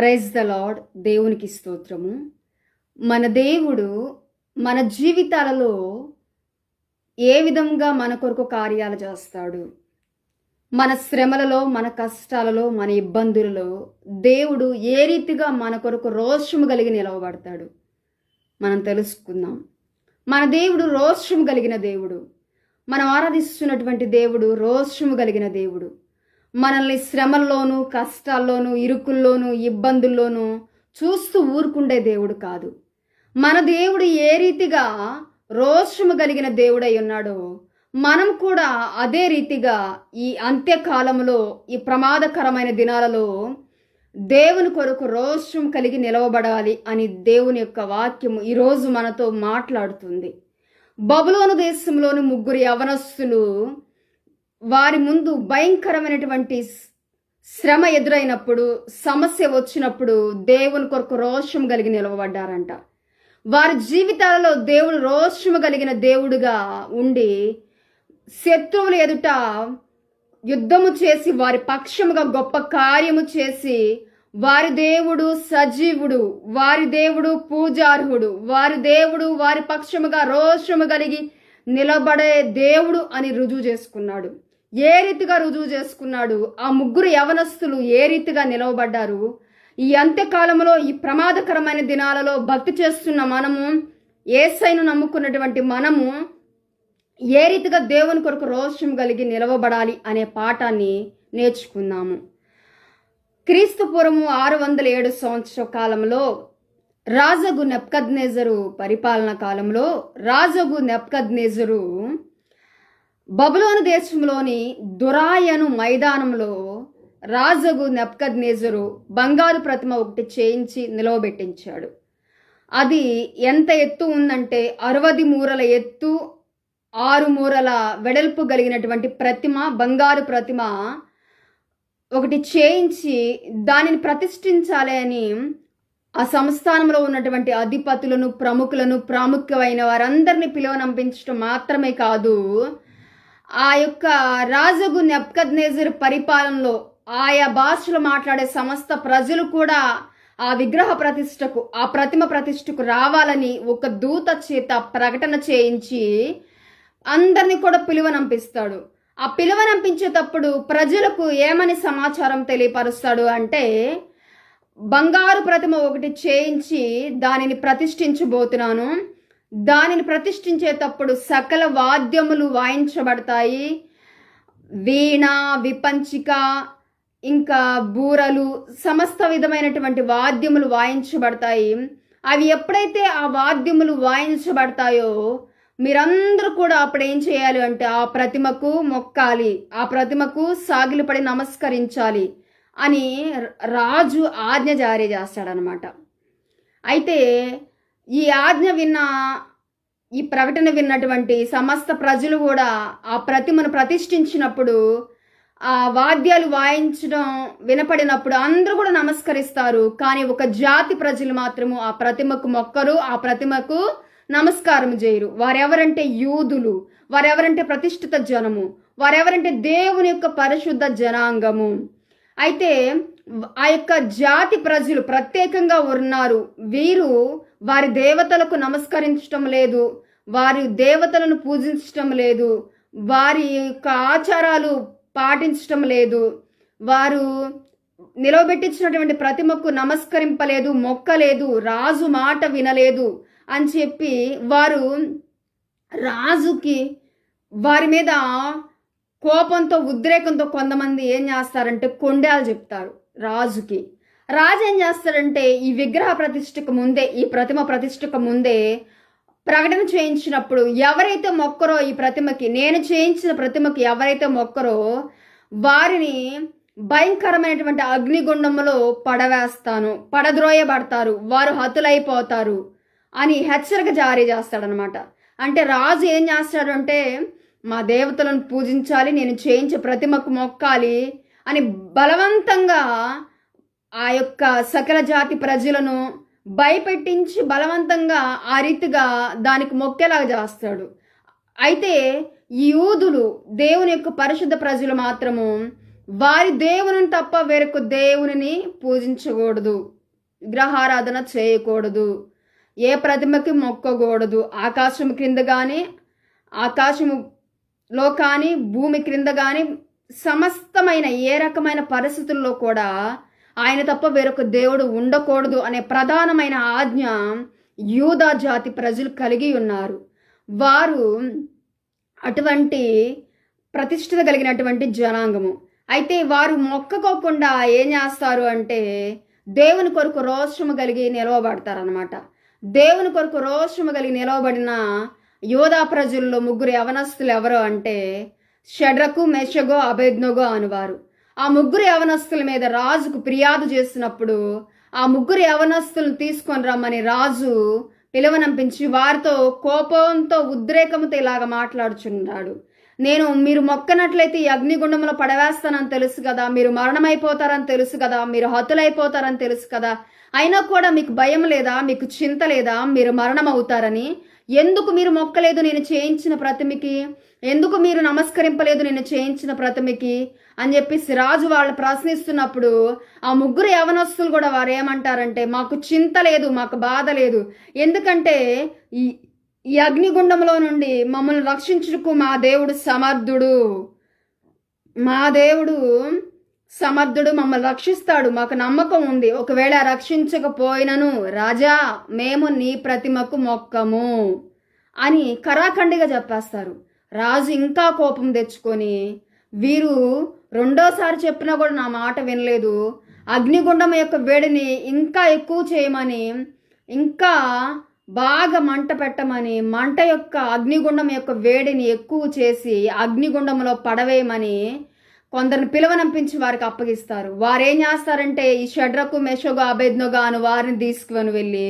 Praise the lord దేవునికి స్తోత్రము. మన దేవుడు మన జీవితాలలో ఏ విధంగా మన కొరకు కార్యాలు చేస్తాడు? మన శ్రమలలో మన కష్టాలలో మన ఇబ్బందులలో దేవుడు ఏ రీతిగా మన కొరకు రోషము కలిగి నిలవబడతాడు? మనం తెలుసుకుందాం. మన దేవుడు రోషము కలిగిన దేవుడు. మనం ఆరాధిస్తున్నటువంటి దేవుడు రోషము కలిగిన దేవుడు. మనల్ని శ్రమల్లోనూ కష్టాల్లోనూ ఇరుకుల్లోనూ ఇబ్బందుల్లోనూ చూస్తూ ఊరుకుండే దేవుడు కాదు. మన దేవుడు ఏ రీతిగా రోషము కలిగిన దేవుడై ఉన్నాడో మనం కూడా అదే రీతిగా ఈ అంత్యకాలంలో ఈ ప్రమాదకరమైన దినాలలో దేవుని కొరకు రోషం కలిగి నిలవబడాలి అని దేవుని యొక్క వాక్యము ఈరోజు మనతో మాట్లాడుతుంది. బబులోను దేశంలోని ముగ్గురు యవనస్తులు వారి ముందు భయంకరమైనటువంటి శ్రమ ఎదురైనప్పుడు సమస్య వచ్చినప్పుడు దేవుని కొరకు రోషం కలిగి నిలవబడ్డారంట. వారి జీవితాలలో దేవుడు రోషము కలిగిన దేవుడుగా ఉండి శత్రువుల ఎదుట యుద్ధము చేసి వారి పక్షముగా గొప్ప కార్యము చేసి వారి దేవుడు సజీవుడు వారి దేవుడు పూజార్హుడు వారి దేవుడు వారి పక్షముగా రోషము కలిగి నిలబడే దేవుడు అని రుజువు చేసుకున్నాడు. ఏ రీతిగా రుజువు చేసుకున్నాడు? ఆ ముగ్గురు యవనస్తులు ఏ రీతిగా నిలవబడ్డారు? ఈ అంత్యకాలంలో ఈ ప్రమాదకరమైన దినాలలో భక్తి చేస్తున్న మనము ఏసైను నమ్ముకున్నటువంటి మనము ఏ రీతిగా దేవుని కొరకు రోషం కలిగి నిలవబడాలి అనే పాఠాన్ని నేర్చుకున్నాము క్రీస్తు పూర్వము ఆరు వందల ఏడు సంవత్సర కాలంలో రాజగు నెప్కద్నేజరు పరిపాలన కాలంలో రాజగు నెప్కద్నేజరు బబులోను దేశంలోని దురాయను మైదానంలో రాజగు నెప్కద్నేజరు బంగారు ప్రతిమ ఒకటి చేయించి నిలవబెట్టించాడు. అది ఎంత ఎత్తు ఉందంటే అరవది మూరల ఎత్తు ఆరు మూరల వెడల్పు కలిగినటువంటి ప్రతిమ బంగారు ప్రతిమ ఒకటి చేయించి దానిని ప్రతిష్ఠించాలి అని ఆ సంస్థానంలో ఉన్నటువంటి అధిపతులను ప్రముఖులను ప్రాముఖ్యమైన వారందరినీ పిలువనంపించడం మాత్రమే కాదు ఆ యొక్క రాజుగు నెప్కద్నేజర్ పరిపాలనలో ఆయా భాషలు మాట్లాడే సమస్త ప్రజలు కూడా ఆ విగ్రహ ప్రతిష్టకు ఆ ప్రతిమ ప్రతిష్టకు రావాలని ఒక దూత చేత ప్రకటన చేయించి అందరినీ కూడా పిలువనంపిస్తాడు. ఆ పిలువనంపించేటప్పుడు ప్రజలకు ఏమని సమాచారం తెలియపరుస్తాడు అంటే బంగారు ప్రతిమ ఒకటి చేయించి దానిని ప్రతిష్ఠించబోతున్నాను. దానిని ప్రతిష్ఠించేటప్పుడు సకల వాద్యములు వాయించబడతాయి. వీణ విపంచిక ఇంకా బూరలు సమస్త విధమైనటువంటి వాద్యములు వాయించబడతాయి. అవి ఎప్పుడైతే ఆ వాద్యములు వాయించబడతాయో మీరందరూ కూడా అప్పుడు ఏం చేయాలి అంటే ఆ ప్రతిమకు మొక్కాలి ఆ ప్రతిమకు సాగిలిపడి నమస్కరించాలి అని రాజు ఆజ్ఞ జారీ చేస్తాడనమాట. అయితే ఈ ఆజ్ఞ విన్న ఈ ప్రకటన విన్నటువంటి సమస్త ప్రజలు కూడా ఆ ప్రతిమను ప్రతిష్ఠించినప్పుడు ఆ వాద్యాలు వాయించడం వినపడినప్పుడు అందరూ కూడా నమస్కరిస్తారు. కానీ ఒక జాతి ప్రజలు మాత్రము ఆ ప్రతిమకు మొక్కరు ఆ ప్రతిమకు నమస్కారం చేయరు. వారెవరంటే యూదులు వారెవరంటే ప్రతిష్ఠిత జనము వారెవరంటే దేవుని యొక్క పరిశుద్ధ జనాంగము. అయితే ఆ యొక్క జాతి ప్రజలు ప్రత్యేకంగా ఉన్నారు. వీరు వారి దేవతలకు నమస్కరించటం లేదు. వారి దేవతలను పూజించటం లేదు. వారి యొక్క ఆచారాలు పాటించటం లేదు. వారు నిలవబెట్టించినటువంటి ప్రతిమకు నమస్కరింపలేదు మొక్కలేదు రాజు మాట వినలేదు అని చెప్పి వారు రాజుకి వారి మీద కోపంతో ఉద్రేకంతో కొంతమంది ఏం చేస్తారంటే కొండాలు చెప్తారు. రాజుకి. రాజు ఏం చేస్తాడంటే ఈ విగ్రహ ప్రతిష్ఠకు ముందే ఈ ప్రతిమ ప్రతిష్ఠకు ముందే ప్రకటన చేయించినప్పుడు ఎవరైతే మొక్కరో ఈ ప్రతిమకి నేను చేయించిన ప్రతిమకి ఎవరైతే మొక్కరో వారిని భయంకరమైనటువంటి అగ్నిగుండంలో పడవేస్తాను పడద్రోయబడతారు వారు హతులైపోతారు అని హెచ్చరిక జారీ చేస్తాడనమాట. అంటే రాజు ఏం చేస్తాడు అంటే మా దేవతలను పూజించాలి నేను చేయించే ప్రతిమకు మొక్కాలి అని బలవంతంగా ఆ యొక్క సకల జాతి ప్రజలను భయపెట్టించి బలవంతంగా ఆ రీతిగా దానికి మొక్కేలాగా చేస్తాడు. అయితే ఈ యూదులు దేవుని యొక్క పరిశుద్ధ ప్రజలు మాత్రము వారి దేవుని తప్ప వేరొక దేవునిని పూజించకూడదు. విగ్రహారాధన చేయకూడదు. ఏ ప్రతిమకి మొక్కకూడదు. ఆకాశం క్రింద కానీ ఆకాశములో కానీ భూమి క్రింద కానీ సమస్తమైన ఏ రకమైన పరిస్థితుల్లో కూడా ఆయన తప్ప వేరొక దేవుడు ఉండకూడదు అనే ప్రధానమైన ఆజ్ఞ యూదా జాతి ప్రజలు కలిగి ఉన్నారు. వారు అటువంటి ప్రతిష్ఠిత కలిగినటువంటి జనాంగము. అయితే వారు మొక్కకోకుండా ఏం చేస్తారు అంటే దేవుని కొరకు రోషము కలిగి నిలవబడతారనమాట దేవుని కొరకు రోషము కలిగి నిలవబడిన యోధా ప్రజల్లో ముగ్గురు యవనస్తులు ఎవరు అంటే షడ్రకు మెషగో అభేజ్ఞగో అనువారు. ఆ ముగ్గురు యవనస్తుల మీద రాజుకు ఫిర్యాదు చేసినప్పుడు ఆ ముగ్గురు యవనస్తులను తీసుకొని రమ్మని రాజు పిలువనంపించి వారితో కోపంతో ఉద్రేకంతో ఇలాగ మాట్లాడుచున్నాడు. నేను మీరు మొక్కనట్లయితే ఈ అగ్నిగుండంలో పడవేస్తానని తెలుసు కదా మీరు మరణమైపోతారని తెలుసు కదా మీరు హతులైపోతారని తెలుసు కదా. అయినా కూడా మీకు భయం లేదా మీకు చింత లేదా మీరు మరణం అవుతారని ఎందుకు మీరు మొక్కలేదు నేను చేయించిన ప్రతిమకి? ఎందుకు మీరు నమస్కరింపలేదు నేను చేయించిన ప్రతిమకి? అని చెప్పేసి రాజు వాళ్ళు ప్రశ్నిస్తున్నప్పుడు ఆ ముగ్గురు యవనస్తులు కూడా వారు ఏమంటారంటే మాకు చింత లేదు మాకు బాధ లేదు. ఎందుకంటే ఈ ఈ అగ్నిగుండంలో నుండి మమ్మల్ని రక్షించుటకు మా దేవుడు సమర్థుడు. మా దేవుడు సమర్థుడు మమ్మల్ని రక్షిస్తాడు. మాకు నమ్మకం ఉంది. ఒకవేళ రక్షించకపోయినను రాజా మేము నీ ప్రతిమకు మొక్కము అని కరాఖండిగా చెప్పేస్తారు. రాజు ఇంకా కోపం తెచ్చుకొని వీరు రెండోసారి చెప్పినా కూడా నా మాట వినలేదు. అగ్నిగుండం యొక్క వేడిని ఇంకా ఎక్కువ చేయమని ఇంకా బాగా మంట పెట్టమని మంట యొక్క అగ్నిగుండం యొక్క వేడిని ఎక్కువ చేసి అగ్నిగుండంలో పడవేయమని కొందరిని పిలవనంపించి వారికి అప్పగిస్తారు. వారేం చేస్తారంటే ఈ షడ్రకు మెషోగా అభేజ్ఞగా అని వారిని తీసుకుని వెళ్ళి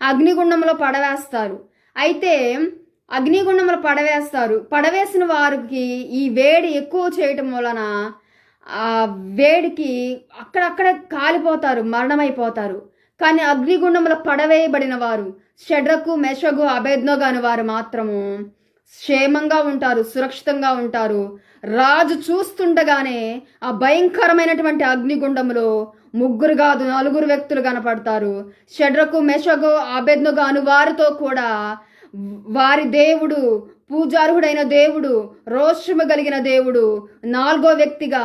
అగ్నిగుండంలో పడవేస్తారు. అయితే అగ్నిగుండంలో పడవేస్తారు. పడవేసిన వారికి ఈ వేడి ఎక్కువ చేయటం వలన ఆ వేడికి అక్కడక్కడ కాలిపోతారు మరణమైపోతారు. కానీ అగ్నిగుండంలో పడవేయబడిన వారు షడ్రకు మెషగు అభేజ్ఞగా అని వారు మాత్రము క్షేమంగా ఉంటారు సురక్షితంగా ఉంటారు. రాజు చూస్తుండగానే ఆ భయంకరమైనటువంటి అగ్నిగుండంలో ముగ్గురు కాదు నలుగురు వ్యక్తులు కనపడతారు. షడ్రకు మెషగు అభెజ్ఞగా అను వారితో కూడా వారి దేవుడు పూజార్హుడైన దేవుడు రోషము కలిగిన దేవుడు నాలుగో వ్యక్తిగా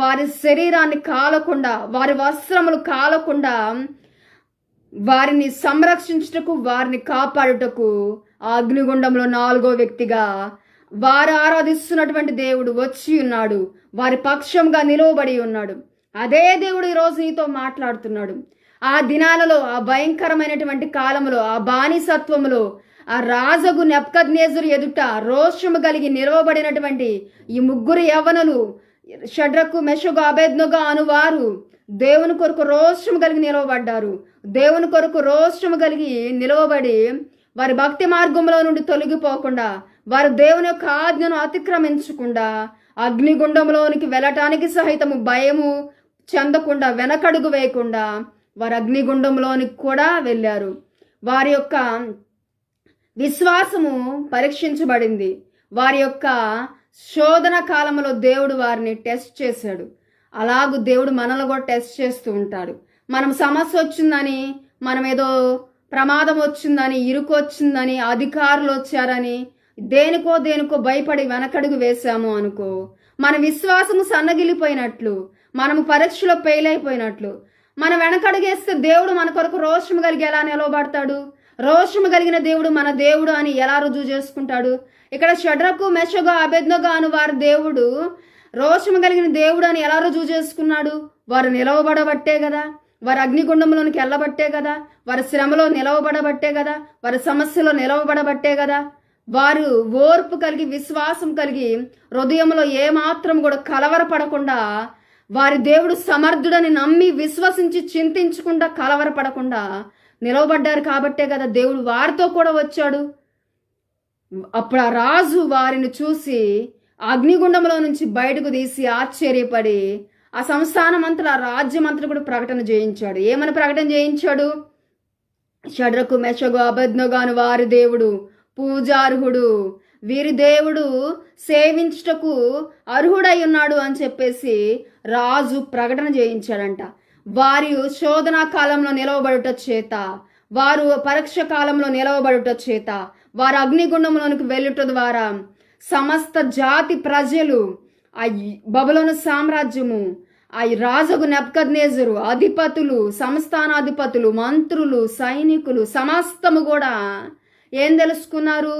వారి శరీరాన్ని కాలకుండా వారి వస్త్రములు కాలకుండా వారిని సంరక్షించుటకు వారిని కాపాడుటకు ఆ అగ్నిగుండంలో నాలుగో వ్యక్తిగా వారు ఆరాధిస్తున్నటువంటి దేవుడు వచ్చి ఉన్నాడు. వారి పక్షంగా నిలువబడి ఉన్నాడు. అదే దేవుడు ఈరోజు నీతో మాట్లాడుతున్నాడు. ఆ దినాలలో ఆ భయంకరమైనటువంటి కాలంలో ఆ బానిసత్వంలో ఆ రాజగు నెప్కజ్నేజురు ఎదుట రోషము కలిగి నిలవబడినటువంటి ఈ ముగ్గురు యవనులు షడ్రకు మెషగు అభేద్నుగా అనువారు దేవుని కొరకు రోషము కలిగి నిలవబడ్డారు. దేవుని కొరకు రోషము కలిగి నిలవబడి వారి భక్తి మార్గంలో నుండి తొలగిపోకుండా వారు దేవుని యొక్క ఆజ్ఞను అతిక్రమించకుండా అగ్నిగుండంలోనికి వెళ్ళటానికి సహితము భయము చెందకుండా వెనకడుగు వేయకుండా వారు అగ్నిగుండంలోనికి కూడా వెళ్ళారు. వారి యొక్క విశ్వాసము పరీక్షించబడింది. వారి యొక్క శోధన కాలంలో దేవుడు వారిని టెస్ట్ చేశాడు. అలాగూ దేవుడు మనల్ని కూడా టెస్ట్ చేస్తూ ఉంటాడు. మనం సమస్య వచ్చిందని మనం ఏదో ప్రమాదం వచ్చిందని ఇరుకు వచ్చిందని అధికారులు వచ్చారని దేనికో దేనికో భయపడి వెనకడుగు వేశాము అనుకో. మన విశ్వాసము సన్నగిలిపోయినట్లు మనము పరీక్షలో ఫెయిల్ అయిపోయినట్లు మన వెనకడుగేస్తే దేవుడు మన కొరకు రోషము కలిగి ఎలా నిలవబడతాడు? రోషము కలిగిన దేవుడు మన దేవుడు అని ఎలా రుజువు చేసుకుంటాడు? ఇక్కడ షడ్రకు మెషగా అభెజ్ఞగా అను వారి దేవుడు రోషము కలిగిన దేవుడు అని ఎలా రుజువు చేసుకున్నాడు? వారు నిలవబడబట్టే కదా? వారి అగ్నిగుండంలోనికి వెళ్ళబట్టే కదా? వారి శ్రమలో నిలవబడబట్టే కదా వారి సమస్యలో నిలవబడబట్టే కదా. వారు ఓర్పు కలిగి విశ్వాసం కలిగి హృదయంలో ఏమాత్రం కూడా కలవరపడకుండా వారి దేవుడు సమర్థుడని నమ్మి విశ్వసించి చింతించకుండా కలవరపడకుండా నిలవబడ్డారు కాబట్టే కదా దేవుడు వారితో కూడా వచ్చాడు. అప్పుడు ఆ రాజు వారిని చూసి అగ్నిగుండంలో నుంచి బయటకు తీసి ఆశ్చర్యపడి ఆ సంస్థానమంతలు ఆ రాజ్యమంతలు కూడా ప్రకటన చేయించాడు. ఏమని ప్రకటన చేయించాడు? షడ్రకు మెషగు అబద్నగాను వారి దేవుడు పూజార్హుడు. వీరి దేవుడు సేవించుటకు అర్హుడై ఉన్నాడు అని చెప్పేసి రాజు ప్రకటన చేయించాడంట. వారి శోధనా కాలంలో నిలవబడుట చేత వారు పరీక్ష కాలంలో నిలవబడుట చేత వారు అగ్నిగుండంలోనికి వెళ్ళుట ద్వారా సమస్త జాతి ప్రజలు అయ్యి బబులోను సామ్రాజ్యము ఆ రాజుకు నెప్కద్నేజరు అధిపతులు సంస్థానాధిపతులు మంత్రులు సైనికులు సమస్తము కూడా ఏం తెలుసుకున్నారు?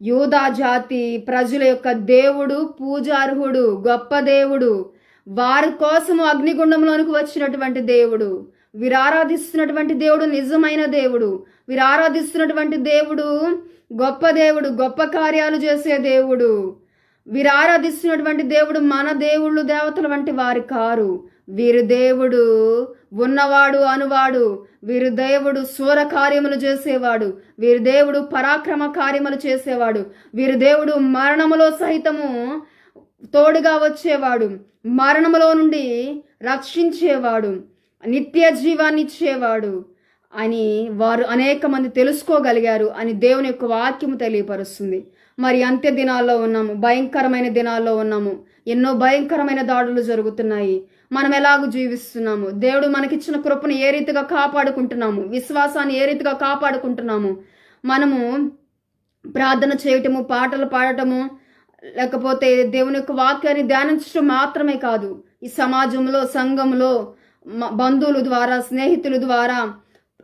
యూదా జాతి ప్రజల యొక్క దేవుడు పూజార్హుడు గొప్ప దేవుడు వారి కోసము అగ్నిగుండంలోనికి వచ్చినటువంటి దేవుడు వీరు ఆరాధిస్తున్నటువంటి దేవుడు నిజమైన దేవుడు వీరు ఆరాధిస్తున్నటువంటి దేవుడు గొప్ప దేవుడు గొప్ప కార్యాలు చేసే దేవుడు వీరు ఆరాధిస్తున్నటువంటి దేవుడు మన దేవుళ్ళు దేవతల వంటి వారి కారు. వీరి దేవుడు ఉన్నవాడు అనువాడు. వీరి దేవుడు శూర కార్యములు చేసేవాడు. వీరి దేవుడు పరాక్రమ కార్యములు చేసేవాడు. వీరి దేవుడు మరణములో సహితము తోడుగా వచ్చేవాడు. మరణములో నుండి రక్షించేవాడు. నిత్య జీవాన్ని ఇచ్చేవాడు అని వారు అనేక మంది తెలుసుకోగలిగారు అని దేవుని యొక్క వాక్యము తెలియపరుస్తుంది. మరి అంత్య దినాల్లో ఉన్నాము భయంకరమైన దినాల్లో ఉన్నాము. ఎన్నో భయంకరమైన దాడులు జరుగుతున్నాయి. మనం ఎలాగూ జీవిస్తున్నాము? దేవుడు మనకిచ్చిన కృపను ఏ రీతిగా కాపాడుకుంటున్నాము? విశ్వాసాన్ని ఏ రీతిగా కాపాడుకుంటున్నాము? మనము ప్రార్థన చేయటము పాటలు పాడటము లేకపోతే దేవుని యొక్క వాక్యాన్ని ధ్యానించడం మాత్రమే కాదు. ఈ సమాజంలో సంఘంలో బంధువుల ద్వారా స్నేహితుల ద్వారా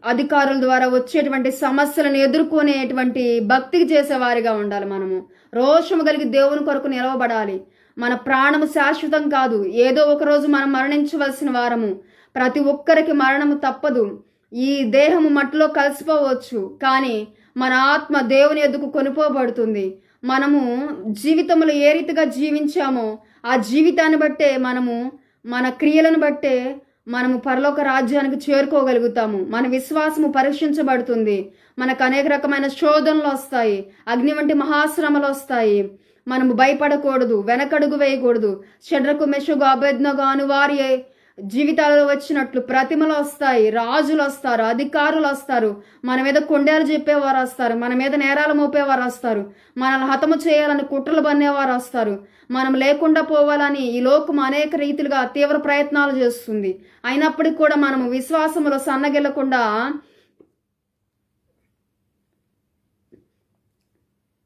అధికారుల ద్వారా వచ్చేటువంటి సమస్యలను ఎదుర్కొనేటువంటి భక్తికి చేసేవారిగా ఉండాలి మనము. రోషము కలిగి దేవుని కొరకు నిలవబడాలి. మన ప్రాణము శాశ్వతం కాదు. ఏదో ఒక రోజు మనం మరణించవలసిన వారము. ప్రతి ఒక్కరికి మరణము తప్పదు. ఈ దేహము మట్టిలో కలిసిపోవచ్చు. కానీ మన ఆత్మ దేవుని ఎదుకు కొనుపోబడుతుంది మనము జీవితంలో ఏ రీతిగా జీవించామో ఆ జీవితాన్ని బట్టే మనము మన క్రియలను బట్టే మనము పరలోక రాజ్యానికి చేరుకోగలుగుతాము. మన విశ్వాసము పరీక్షించబడుతుంది. మనకు అనేక రకమైన శోధనలు వస్తాయి. అగ్ని వంటి మహాశ్రమలు వస్తాయి. మనము భయపడకూడదు వెనకడుగు వేయకూడదు. షడ్రకు మెషుగు అభెజ్ఞగా అనువారి జీవితాలలో వచ్చినట్లు ప్రతిమలు వస్తాయి రాజులు వస్తారు అధికారులు వస్తారు మన మీద కొండేలు చెప్పేవారు వస్తారు మన మీద నేరాలు మోపేవారు వస్తారు మనల్ని హతము చేయాలని కుట్రలు బన్నేవారు వస్తారు. మనం లేకుండా పోవాలని ఈ లోకం అనేక రీతిలుగా తీవ్ర ప్రయత్నాలు చేస్తుంది. అయినప్పటికీ కూడా మనము విశ్వాసములో సన్నగిల్లకుండా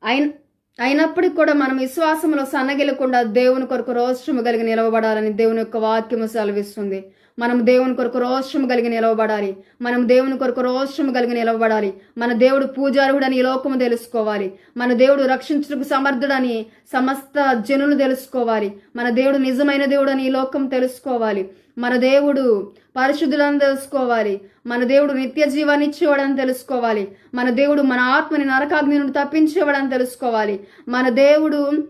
అయిన అయినప్పటికీ కూడా మనం విశ్వాసంలో సన్నగిలకుండా దేవుని కొరకు రోషము కలిగి నిలవబడాలని దేవుని యొక్క వాక్యము సెలవిస్తుంది. మనం దేవుని కొరకు రోషము కలిగి నిలవబడాలి. మనం దేవుని కొరకు రోషము కలిగి నిలవబడాలి. మన దేవుడు పూజారుడని ఈ లోకము తెలుసుకోవాలి. మన దేవుడు రక్షించుటకు సమర్థుడని సమస్త జనులు తెలుసుకోవాలి. మన దేవుడు నిజమైన దేవుడని ఈ లోకం తెలుసుకోవాలి. మన దేవుడు పరిశుద్ధులను తెలుసుకోవాలి. మన దేవుడు నిత్య జీవాన్ని ఇచ్చేవాడని తెలుసుకోవాలి. మన దేవుడు మన ఆత్మని నరకాగ్ని నుండి తప్పించేవాడని తెలుసుకోవాలి. మన దేవుడు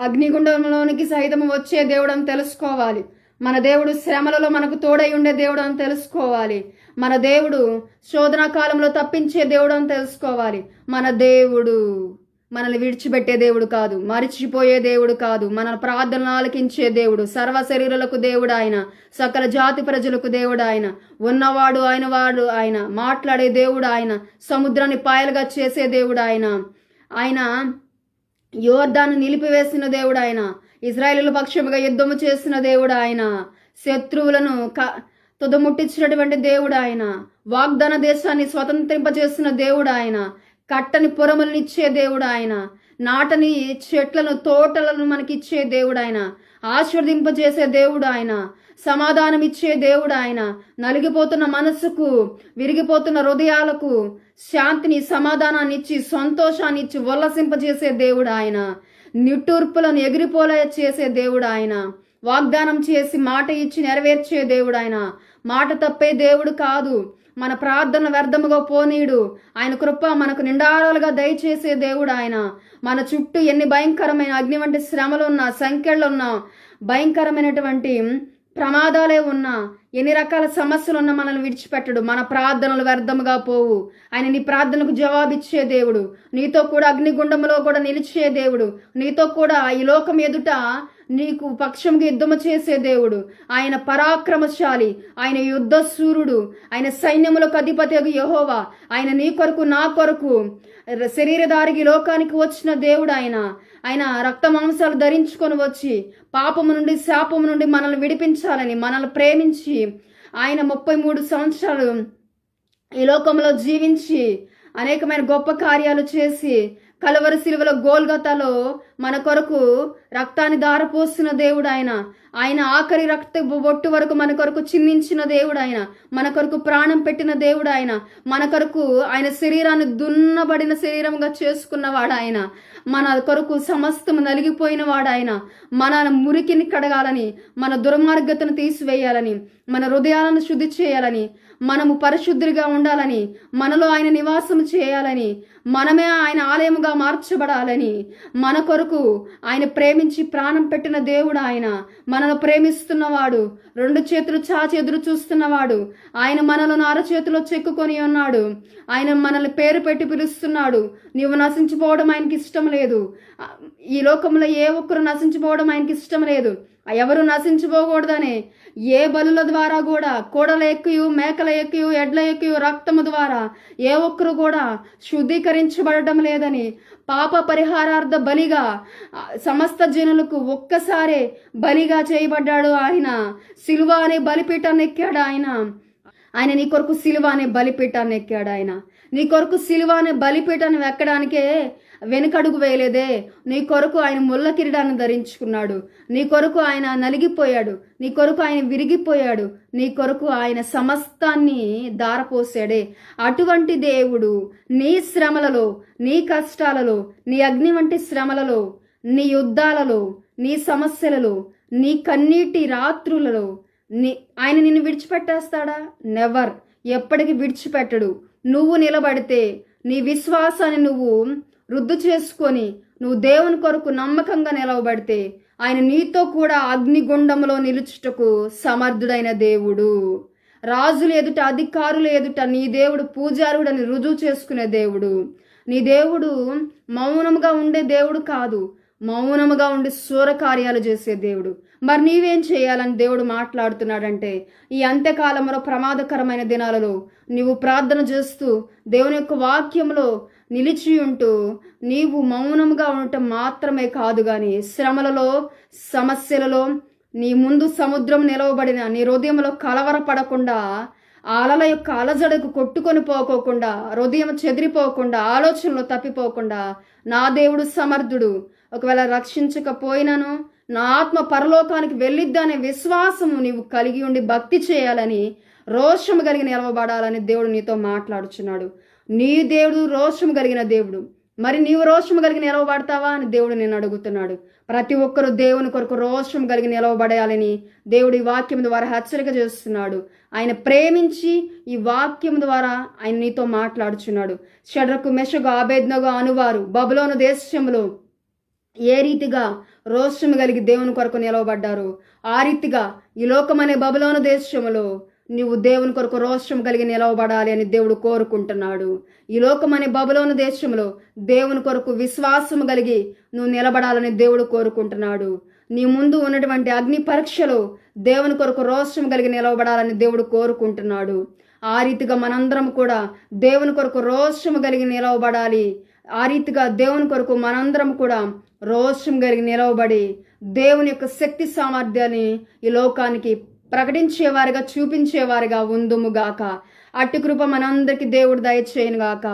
అగ్నిగుండంలోనికి సహితం వచ్చే దేవుడు అని తెలుసుకోవాలి. మన దేవుడు శ్రమలలో మనకు తోడై ఉండే దేవుడు అని తెలుసుకోవాలి. మన దేవుడు శోధన కాలంలో తప్పించే దేవుడు అని తెలుసుకోవాలి. మన దేవుడు మనల్ని విడిచిపెట్టే దేవుడు కాదు మరిచిపోయే దేవుడు కాదు మన ప్రార్థనలు ఆలకించే దేవుడు సర్వ శరీరులకు దేవుడు ఆయన సకల జాతి ప్రజలకు దేవుడు ఆయన ఉన్నవాడు ఆయన వాడు ఆయన మాట్లాడే దేవుడు ఆయన సముద్రాన్ని పాయలుగా చేసే దేవుడు ఆయన. ఆయన యోర్దాను నిలిపివేసిన దేవుడు ఆయన ఇజ్రాయేలుల పక్షముగా యుద్ధము చేసిన దేవుడు ఆయన శత్రువులను క తుదముట్టించినటువంటి దేవుడు ఆయన వాగ్దాన దేశాన్ని స్వతంత్రింపజేసిన దేవుడు ఆయన కట్టని పొరములనిచ్చే దేవుడు ఆయన నాటని చెట్లను తోటలను మనకిచ్చే దేవుడు ఆయన ఆశీర్దింపజేసే దేవుడు ఆయన సమాధానం ఇచ్చే దేవుడు ఆయన నలిగిపోతున్న మనస్సుకు విరిగిపోతున్న హృదయాలకు శాంతిని సమాధానాన్ని ఇచ్చి సంతోషాన్ని ఇచ్చి ఉల్లసింపజేసే దేవుడు ఆయన నిట్టూర్పులను ఎగిరిపోలే చేసే దేవుడు ఆయన వాగ్దానం చేసి మాట ఇచ్చి నెరవేర్చే దేవుడు ఆయన మాట తప్పే దేవుడు కాదు. మన ప్రార్థన వ్యర్థముగా పోనీడు. ఆయన కృప మనకు నిండారాలుగా దయచేసే దేవుడు ఆయన. మన చుట్టూ ఎన్ని భయంకరమైన అగ్ని వంటి శ్రమలు ఉన్నా సంఖ్యలున్నా భయంకరమైనటువంటి ప్రమాదాలే ఉన్నా ఎన్ని రకాల సమస్యలు ఉన్నా మనల్ని విడిచిపెట్టడు. మన ప్రార్థనలు వ్యర్థముగా పోవు. ఆయన నీ ప్రార్థనకు జవాబిచ్చే దేవుడు. నీతో కూడా అగ్నిగుండంలో కూడా నిలిచే దేవుడు. నీతో కూడా ఈ లోకం ఎదుట నీకు పక్షంగా యుద్ధము చేసే దేవుడు. ఆయన పరాక్రమశాలి. ఆయన యుద్ధ సూర్యుడు ఆయన సైన్యములకు అధిపతి యహోవా. ఆయన నీ కొరకు నా కొరకు శరీరధారికి లోకానికి వచ్చిన దేవుడు ఆయన. ఆయన రక్త మాంసాలు ధరించుకొని వచ్చి పాపము నుండి శాపము నుండి మనల్ని విడిపించాలని మనల్ని ప్రేమించి ఆయన ముప్పై మూడు సంవత్సరాలు ఈ లోకంలో జీవించి అనేకమైన గొప్ప కార్యాలు చేసి కలవరి శిలువల గోల్గతాలో మన కొరకు రక్తాన్ని దారపోసిన దేవుడు ఆయన. ఆయన ఆఖరి రక్త బొట్టు వరకు మన కొరకు చిందించిన దేవుడు ఆయన. మన కొరకు ప్రాణం పెట్టిన దేవుడు ఆయన. మన కొరకు ఆయన శరీరాన్ని దున్నబడిన శరీరంగా చేసుకున్నవాడు ఆయన. మన కొరకు సమస్తము నలిగిపోయిన వాడు ఆయన. మన మురికిని కడగాలని మన దుర్మార్గతను తీసివేయాలని మన హృదయాలను శుద్ధి చేయాలని మనము పరిశుద్ధిగా ఉండాలని మనలో ఆయన నివాసం చేయాలని మనమే ఆయన ఆలయముగా మార్చబడాలని. మన కొరకు ఆయన ప్రేమించి ప్రాణం పెట్టిన దేవుడు ఆయన. మనను ప్రేమిస్తున్నవాడు రెండు చేతులు చాచి ఎదురు చూస్తున్నవాడు. ఆయన మనలను అరచేతిలో చెక్కుకొని ఉన్నాడు. ఆయన మనల్ని పేరు పెట్టి పిలుస్తున్నాడు. నీవు నశించిపోవడం ఆయనకి ఇష్టం లేదు. ఈ లోకంలో ఏ ఒక్కరు నశించిపోవడం ఆయనకి ఇష్టం లేదు. ఎవరు నశించిపోకూడదని ఏ బలుల ద్వారా కూడా కోడల ఎక్కుయు మేకల ఎక్కుయు ఎడ్ల ఎక్కుయు రక్తము ద్వారా ఏ ఒక్కరు కూడా శుద్ధీకరించబడటం లేదని పాప పరిహారార్థ బలిగా సమస్త జనులకు ఒక్కసారే బలిగా చేయబడ్డాడు ఆయన. సిలువ అనే బలిపీఠాన్ని ఎక్కాడు ఆయన. ఆయన నీ కొరకు సిలువ అనే బలిపీఠాన్ని ఎక్కాడు ఆయన. నీ కొరకు సిలువ అనే బలిపీఠాన్ని ఎక్కడానికే వెనుకడుగు వేయలేదే. నీ కొరకు ఆయన ముళ్ళ కిరీడాన్ని ధరించుకున్నాడు. నీ కొరకు ఆయన నలిగిపోయాడు. నీ కొరకు ఆయన విరిగిపోయాడు. నీ కొరకు ఆయన సమస్తాన్ని దారపోసాడే అటువంటి దేవుడు నీ శ్రమలలో నీ కష్టాలలో నీ అగ్ని వంటి శ్రమలలో నీ యుద్ధాలలో నీ సమస్యలలో నీ కన్నీటి రాత్రులలో నీ ఆయన నిన్ను విడిచిపెట్టేస్తాడా? నెవర్ ఎప్పటికీ విడిచిపెట్టడు. నువ్వు నిలబడితే నీ విశ్వాసాన్ని నువ్వు రుద్దు చేసుకొని నువ్వు దేవుని కొరకు నమ్మకంగా నిలవబడితే ఆయన నీతో కూడా అగ్నిగుండంలో నిలుచుటకు సమర్థుడైన దేవుడు. రాజులు ఎదుట అధికారులు ఎదుట నీ దేవుడు పూజారుడని రుజువు చేసుకునే దేవుడు. నీ దేవుడు మౌనముగా ఉండే దేవుడు కాదు మౌనముగా ఉండి శూర కార్యాలు చేసే దేవుడు. మరి నీవేం చేయాలని దేవుడు మాట్లాడుతున్నాడంటే ఈ అంత్యకాలంలో ప్రమాదకరమైన దినాలలో నీవు ప్రార్థన చేస్తూ దేవుని యొక్క వాక్యంలో నిలిచి ఉంటూ నీవు మౌనముగా ఉండటం మాత్రమే కాదు కానీ శ్రమలలో సమస్యలలో నీ ముందు సముద్రం నిలవబడిన నీ హృదయంలో కలవరపడకుండా అలల యొక్క అలజడకు కొట్టుకొని పోకోకుండా హృదయం చెదిరిపోకుండా ఆలోచనలు తప్పిపోకుండా నా దేవుడు సమర్థుడు. ఒకవేళ రక్షించకపోయినను నా ఆత్మ పరలోకానికి వెళ్ళిద్దనే విశ్వాసము నీవు కలిగి ఉండి భక్తి చేయాలని రోషము కలిగి నిలవబడాలని దేవుడు నీతో మాట్లాడుచున్నాడు. నీ దేవుడు రోషము కలిగిన దేవుడు. మరి నీవు రోషము కలిగి నిలవబడతావా అని దేవుడు నేను అడుగుతున్నాడు. ప్రతి ఒక్కరూ దేవుని కొరకు రోషం కలిగి నిలవబడాలని దేవుడి వాక్యం ద్వారా హెచ్చరిక చేస్తున్నాడు. ఆయన ప్రేమించి ఈ వాక్యం ద్వారా ఆయన నీతో మాట్లాడుచున్నాడు. షడ్రకు మెషగు ఆబేద్నగు అనువారు బబులోను దేశంలో ఏ రీతిగా రోషము కలిగి దేవుని కొరకు నిలవబడ్డారు? ఆ రీతిగా ఈ లోకమనే బబులోను దేశములో నీవు దేవుని కొరకు రోషం కలిగి నిలవబడాలి అని దేవుడు కోరుకుంటున్నాడు. ఈ లోకమనే బబులోని దేశంలో దేవుని కొరకు విశ్వాసం కలిగి నువ్వు నిలబడాలని దేవుడు కోరుకుంటున్నాడు. నీ ముందు ఉన్నటువంటి అగ్ని పరీక్షలో దేవుని కొరకు రోషం కలిగి నిలవబడాలని దేవుడు కోరుకుంటున్నాడు. ఆ రీతిగా మనందరం కూడా దేవుని కొరకు రోషము కలిగి నిలవబడాలి. ఆ రీతిగా దేవుని కొరకు మనందరం కూడా రోషం కలిగి నిలవబడి దేవుని యొక్క శక్తి సామర్థ్యాన్ని ఈ లోకానికి ప్రకటించేవారిగా చూపించేవారిగా ఉందుముగాక అట్టి కృప మనందరికీ దేవుడు దయచేయనుగాక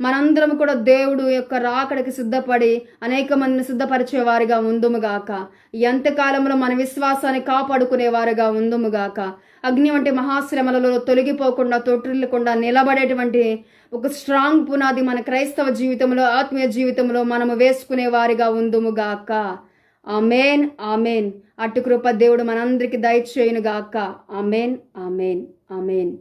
మనందరం కూడా దేవుడు యొక్క రాకడికి సిద్ధపడి అనేక మందిని సిద్ధపరిచేవారిగా ఉందుముగాక ఎంతకాలంలో మన విశ్వాసాన్ని కాపాడుకునేవారుగా ఉందుముగాక అగ్ని వంటి మహాశ్రమలలో తొలగిపోకుండా తొట్టిల్లకుండా నిలబడేటువంటి ఒక స్ట్రాంగ్ పునాది మన క్రైస్తవ జీవితంలో ఆత్మీయ జీవితంలో మనము వేసుకునే వారిగా ఉందుముగాక ఆమెన్ ఆమెన్. అటు కృప దేవుడు మనందరికీ దయచేయునుగాక. Amen amen amen.